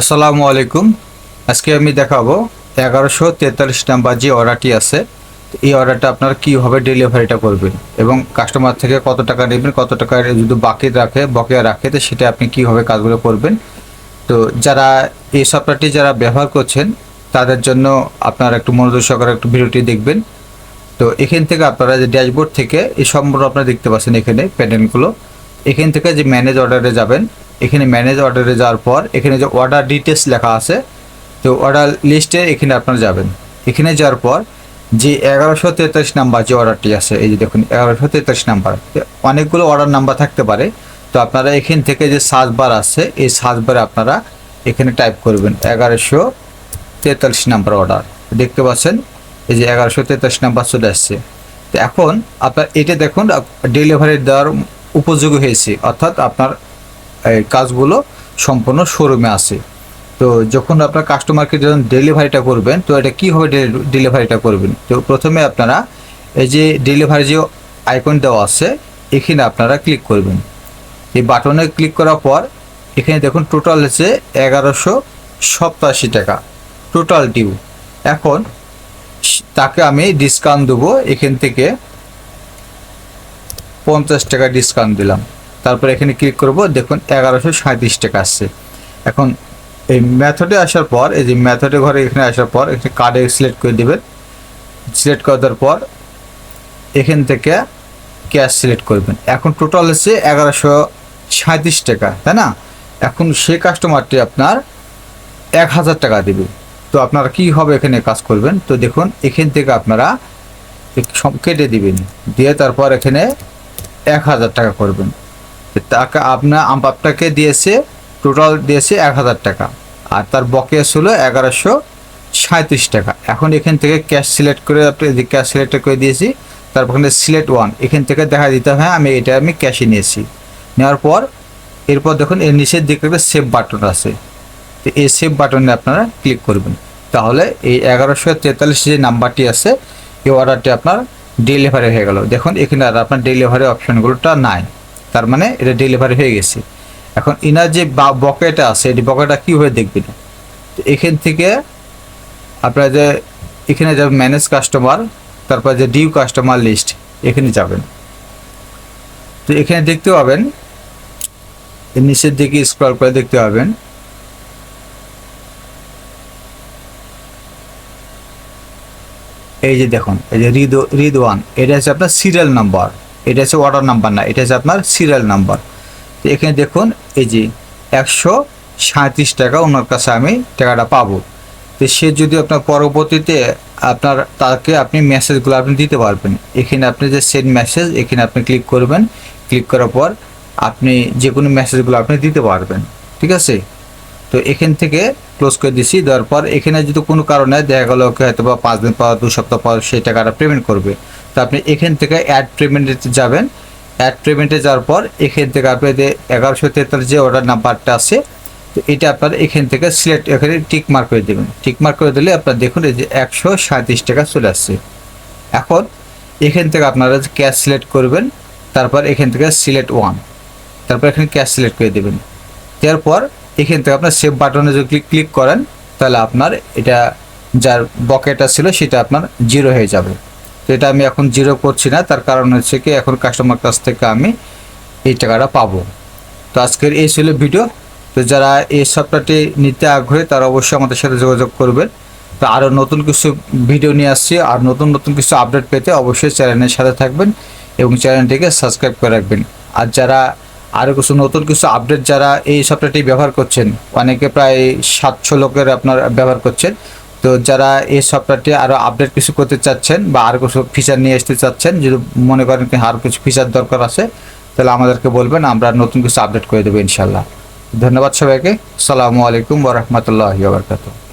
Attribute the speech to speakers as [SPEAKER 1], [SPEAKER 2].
[SPEAKER 1] আসসালামু আলাইকুম। আজকে আমি দেখাবো এগারোশো তেতাল্লিশ নাম্বার যে অর্ডারটি আছে, এই অর্ডারটা আপনারা কীভাবে ডেলিভারিটা করবেন এবং কাস্টমার থেকে কত টাকা নেবেন, কত টাকা যদি বাকি রাখে, বকেয়া রাখে, তো সেটা আপনি কীভাবে কাজগুলো করবেন। তো যারা এই সফটওয়্যারটি যারা ব্যবহার করছেন, তাদের জন্য আপনারা একটু মনোযোগ সহকারে একটু ভিডিওটি দেখবেন। তো এখান থেকে আপনারা যে ড্যাশবোর্ড থেকে, এই সম্পূর্ণ আপনারা দেখতে পাচ্ছেন এখানে প্যাটার্নগুলো এখান থেকে যে ম্যানেজ অর্ডারে যাবেন এখানে ম্যানেজ অর্ডারে যাওয়ার পর, এখানে যে অর্ডার ডিটেলস লেখা আছে, তো অর্ডার লিস্টে এখানে আপনারা যাবেন। এখানে যাওয়ার পর, যে এগারোশো তেতাল্লিশ নাম্বার যে অর্ডারটি আছে, এই যে দেখুন, এগারোশো তেতাল্লিশ নাম্বার। অনেকগুলো অর্ডার নাম্বার থাকতে পারে। তো আপনারা এখান থেকে যে সার্চ বার আছে, এই সার্চ বারে আপনারা এখানে টাইপ করবেন এগারোশো তেতাল্লিশ নাম্বার অর্ডার দেখতে পাচ্ছেন? এই যে এগারোশো তেতাল্লিশ নাম্বার চলে আসছে। তো এখন আপনার এটা দেখুন ডেলিভারি দেওয়ার উপযোগী হয়েছে। অর্থাৎ আপনার কাজগুলো সম্পূর্ণ শোরুমে আসে তো যখন আপনার কাস্টমারকে যখন ডেলিভারিটা করবেন, তো এটা কীভাবে ডেলিভারিটা করবেন? তো প্রথমে আপনারা এই যে ডেলিভারি যে আইকন দেওয়া আছে, এখানে আপনারা ক্লিক করবেন। এই বাটনে ক্লিক করার পর, এখানে দেখুন টোটাল হচ্ছে এগারোশো সপ্তাশি টাকা টোটাল ডিউ এখন তাকে আমি ডিসকাউন্ট দেবো, এখান থেকে পঞ্চাশ টাকা ডিসকাউন্ট দিলাম। তারপর এখানে ক্লিক করব, দেখুন এগারোশো সাঁত্রিশ টাকা আসছে। এখন এই মেথডে আসার পর, এই যে মেথডে ঘরে এখানে আসার পর এখানে কার্ডে সিলেক্ট করে দেবেন। সিলেক্ট করে দেওয়ার পর, এখান থেকে ক্যাশ সিলেক্ট করবেন। এখন টোটাল হচ্ছে এগারোশো সাঁত্রিশ টাকা, তাই না? এখন সে কাস্টমারটি আপনার এক হাজার টাকা দেবে। তো আপনারা কী হবে এখানে কাজ করবেন? তো দেখুন, এখান থেকে আপনারা কেটে দিবেন। দিয়ে তারপর এখানে এক হাজার টাকা করবেন। টাকা আপনার আপনাকে দিয়েছে টোটাল দিয়েছে এক হাজার টাকা। আর তার বকেয়া ছিল এগারোশো সাঁত্রিশ টাকা। এখন এখান থেকে ক্যাশ সিলেক্ট করে ক্যাশ সিলেক্ট করে দিয়েছি তারপর এখানে সিলেক্ট ওয়ান এখান থেকে দেখা দিতে হয়, আমি এটা আমি ক্যাশে নিয়েছি। নেওয়ার পর, এরপর দেখুন এর নিচের দিকে একটা সেভ বাটন আছে। তো এই সেভ বাটনে আপনারা ক্লিক করবেন। তাহলে এই এগারোশো তেতাল্লিশ যে নাম্বারটি আছে, এই অর্ডারটি আপনার ডেলিভারি হয়ে গেল। দেখুন এখানে আর আপনার ডেলিভারি অপশনগুলোটা নাই। তার মানে এটা ডেলিভারি হয়ে গেছে। এখন ইনার যে বকেটা আছে এই বকেটা কীভাবে দেখবেন? তো এখান থেকে আপনার যে, এখানে যাবে ম্যানেজ কাস্টমার তারপর যে ডিউ কাস্টমার লিস্ট এখানে যাবেন। তো এখানে দেখতে পাবেন নিচের দিকে স্ক্রল করে দেখতে পাবেন। এই যে দেখুন, এই যে রিদ রিদ ওয়ান এটা হচ্ছে আপনার সিরিয়াল নাম্বার এটা হচ্ছে অর্ডার নাম্বার না, এটা হচ্ছে আপনার সিরিয়াল নাম্বার তো এখানে দেখুন, এই যে একশো সাঁত্রিশ টাকা ওনার কাছে আমি টাকাটা পাবো। তো সে যদি আপনার পরবর্তীতে আপনার, তাকে আপনি মেসেজগুলো আপনি দিতে পারবেন। এখানে আপনি যে সেন্ড মেসেজ এখানে আপনি ক্লিক করবেন। ক্লিক করার পর আপনি যে কোনো মেসেজগুলো আপনি দিতে পারবেন। ঠিক আছে? তো এখান থেকে ক্লোজ করে দিছি, দেওয়ার পর এখানে যদি কোনো কারণে দেখা গেলো হয়তো বা পাঁচ দিন পর, দু সপ্তাহ পর সেই টাকাটা পেমেন্ট করবে। তো আপনি এখান থেকে অ্যাড পেমেন্টে যাবেন। অ্যাড পেমেন্টে যাওয়ার পর এখান থেকে আপনি যে এগারোশো তেতাল্লিশ যে অর্ডার নাম্বারটা আছে, তো এটা আপনার এখান থেকে সিলেক্ট এখানে টিক মার্ক করে দেবেন। টিক মার্ক করে দিলে আপনার দেখুন এই যে একশো সাঁত্রিশ টাকা চলে আসছে। এখন এখান থেকে আপনারা ক্যাশ সিলেক্ট করবেন, তারপর এখান থেকে সিলেক্ট ওয়ান তারপর এখানে ক্যাশ সিলেক্ট করে দেবেন। দেওয়ার পর এখান থেকে আপনার সেভ বাটনে যদি ক্লিক করেন, তাহলে আপনার এটা যার বকেটা ছিল, সেটা আপনার জিরো হয়ে যাবে। তো এটা আমি এখন জিরো করছি না, তার কারণ হচ্ছে কি এখন কাস্টমার কাছ থেকে আমি এই টাকাটা পাবো। তো আজকের এই ছিল ভিডিও তো যারা এই সফটওয়্যারটি নিতে আগ্রহী, তারা অবশ্যই আমাদের সাথে যোগাযোগ করবেন। তো আরও নতুন কিছু ভিডিও নিয়ে আসছি, আর নতুন নতুন কিছু আপডেট পেতে অবশ্যই চ্যানেলের সাথে থাকবেন এবং চ্যানেলটিকে সাবস্ক্রাইব করে রাখবেন। আর যারা আরও কিছু নতুন কিছু আপডেট যারা এই সফটওয়্যারটি ব্যবহার করছেন, অনেকে প্রায় সাতশো লোকের আপনার ব্যবহার করছেন তো যারা এই সফটওয়্যারটি আরও আপডেট কিছু করতে চাচ্ছেন বা আর কিছু ফিচার নিয়ে আসতে চাচ্ছেন, যদি মনে করেন কি আরও কিছু ফিচার দরকার আছে, তাহলে আমাদেরকে বলবেন, আমরা নতুন কিছু আপডেট করে দেবো ইনশাল্লাহ ধন্যবাদ সবাইকে। সালামু আলাইকুম ওরহমতুল্লাহ বারকাতুহ।